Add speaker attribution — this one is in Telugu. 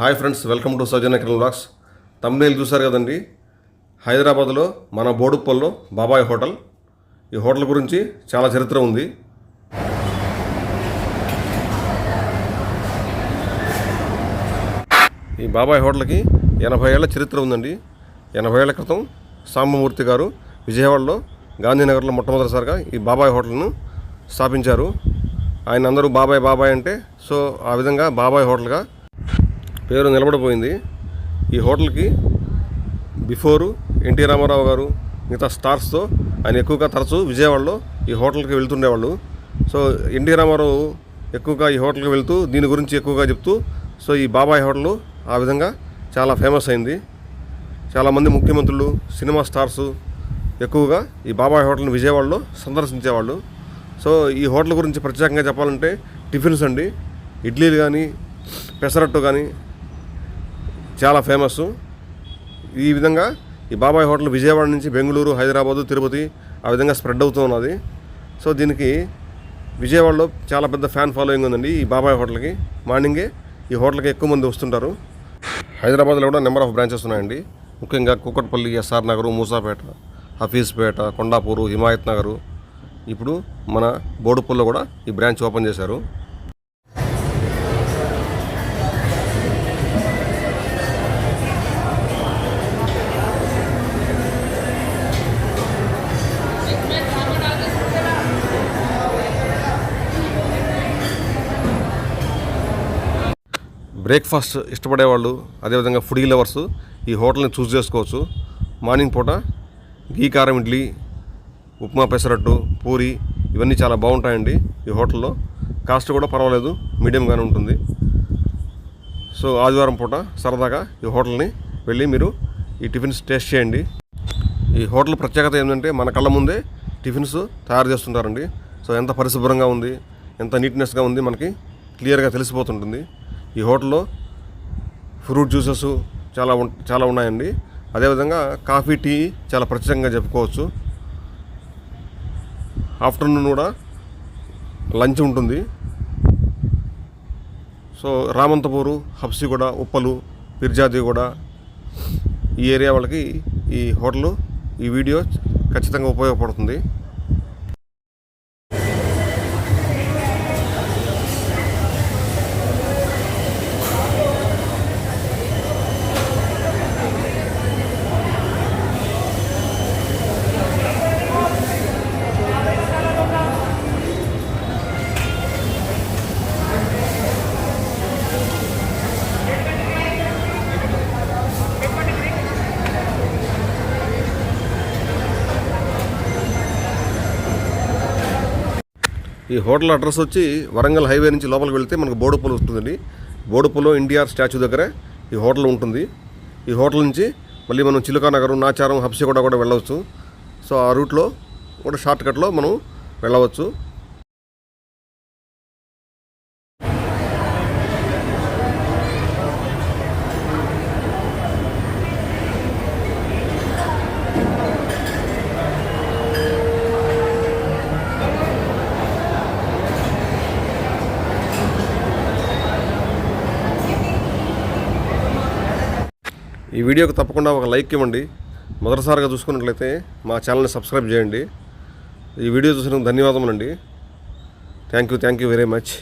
Speaker 1: Hi friends welcome to Soujanya Kiran blogs thumbnail చూసారు కదండి? హైదరాబాద్లో మన బోడుప్పల్లో బాబాయ్ హోటల్. ఈ హోటల్ గురించి చాలా చరిత్ర ఉంది. ఈ బాబాయ్ హోటల్కి ఎనభై ఏళ్ళ చరిత్ర ఉందండి. ఎనభై ఏళ్ళ క్రితం సాంబమూర్తి గారు విజయవాడలో గాంధీనగర్లో మొట్టమొదటిసారిగా ఈ బాబాయ్ హోటల్ను స్థాపించారు. ఆయన అందరూ బాబాయ్ బాబాయ్ అంటే సో ఆ విధంగా బాబాయ్ హోటల్గా పేరు నిలబడిపోయింది. ఈ హోటల్కి బిఫోరు ఎన్టీ రామారావు గారు మిగతా స్టార్స్తో ఆయన ఎక్కువగా తరచూ విజయవాడలో ఈ హోటల్కి వెళ్తుండేవాళ్ళు. సో ఎన్టీ రామారావు ఎక్కువగా ఈ హోటల్కి వెళ్తూ దీని గురించి ఎక్కువగా చెప్తూ సో ఈ బాబాయ్ హోటల్ ఆ విధంగా చాలా ఫేమస్ అయింది. చాలామంది ముఖ్యమంత్రులు సినిమా స్టార్స్ ఎక్కువగా ఈ బాబాయ్ హోటల్ని విజయవాడలో సందర్శించేవాళ్ళు. సో ఈ హోటల్ గురించి ప్రత్యేకంగా చెప్పాలంటే టిఫిన్స్ అండి. ఇడ్లీలు కానీ పెసరట్టు కానీ చాలా ఫేమస్ ఈ విధంగా ఈ బాబాయ్ హోటల్ విజయవాడ నుంచి బెంగళూరు హైదరాబాదు తిరుపతి ఆ విధంగా స్ప్రెడ్ అవుతూ ఉన్నది. సో దీనికి విజయవాడలో చాలా పెద్ద ఫ్యాన్ ఫాలోయింగ్ ఉందండి ఈ బాబాయ్ హోటల్కి. మార్నింగే ఈ హోటల్కి ఎక్కువ మంది వస్తుంటారు. హైదరాబాద్లో కూడా నెంబర్ ఆఫ్ బ్రాంచెస్ ఉన్నాయండి. ముఖ్యంగా కూకట్పల్లి ఎస్ఆర్ నగరు మూసాపేట హఫీజ్పేట కొండాపూరు హిమాయత్ నగరు. ఇప్పుడు మన బోడుపుల్లో కూడా ఈ బ్రాంచ్ ఓపెన్ చేశారు. బ్రేక్ఫాస్ట్ ఇష్టపడేవాళ్ళు అదేవిధంగా ఫుడీ లవర్స్ ఈ హోటల్ని చూస్ చేసుకోవచ్చు. మార్నింగ్ పూట గీ కారం ఇడ్లీ ఉప్మా పెసరట్టు పూరి ఇవన్నీ చాలా బాగుంటాయండి ఈ హోటల్లో. కాస్ట్ కూడా పర్వాలేదు మీడియంగానే ఉంటుంది. సో ఆదివారం పూట సరదాగా ఈ హోటల్ని వెళ్ళి మీరు ఈ టిఫిన్స్ టేస్ట్ చేయండి. ఈ హోటల్ ప్రత్యేకత ఏంటంటే మన కళ్ళ ముందే టిఫిన్స్ తయారు చేస్తుంటారండి. సో ఎంత పరిశుభ్రంగా ఉంది ఎంత నీట్నెస్గా ఉంది మనకి క్లియర్గా తెలిసిపోతుంటుంది. ఈ హోటల్లో ఫ్రూట్ జ్యూసెస్ చాలా చాలా ఉన్నాయండి. అదేవిధంగా కాఫీ టీ చాలా ప్రత్యేకంగా చెప్పుకోవచ్చు. ఆఫ్టర్నూన్ కూడా లంచ్ ఉంటుంది. సో రామంతపూరు హబ్సిగూడ ఉప్పలు పిర్జాదిగూడ ఈ ఏరియా వాళ్ళకి ఈ హోటల్ ఈ వీడియో ఖచ్చితంగా ఉపయోగపడుతుంది. ఈ హోటల్ అడ్రస్ వచ్చి వరంగల్ హైవే నుంచి లోపలికి వెళ్తే మనకు బోడుపులు వస్తుందండి. బోడుపులో ఎన్టీఆర్ స్టాచ్యూ దగ్గర ఈ హోటల్ ఉంటుంది. ఈ హోటల్ నుంచి మళ్ళీ మనం చిలుకా నగరం నాచారం హబ్సిగూడ కూడా వెళ్ళవచ్చు. సో ఆ రూట్లో కూడా షార్ట్ కట్లో మనం వెళ్ళవచ్చు. ఈ వీడియోకి తప్పకుండా ఒక లైక్ ఇవ్వండి. మొదటిసారిగా చూసుకున్నట్లయితే మా ఛానల్ని సబ్స్క్రైబ్ చేయండి. ఈ వీడియో చూసినందుకు ధన్యవాదములండి. Thank you thank you very much.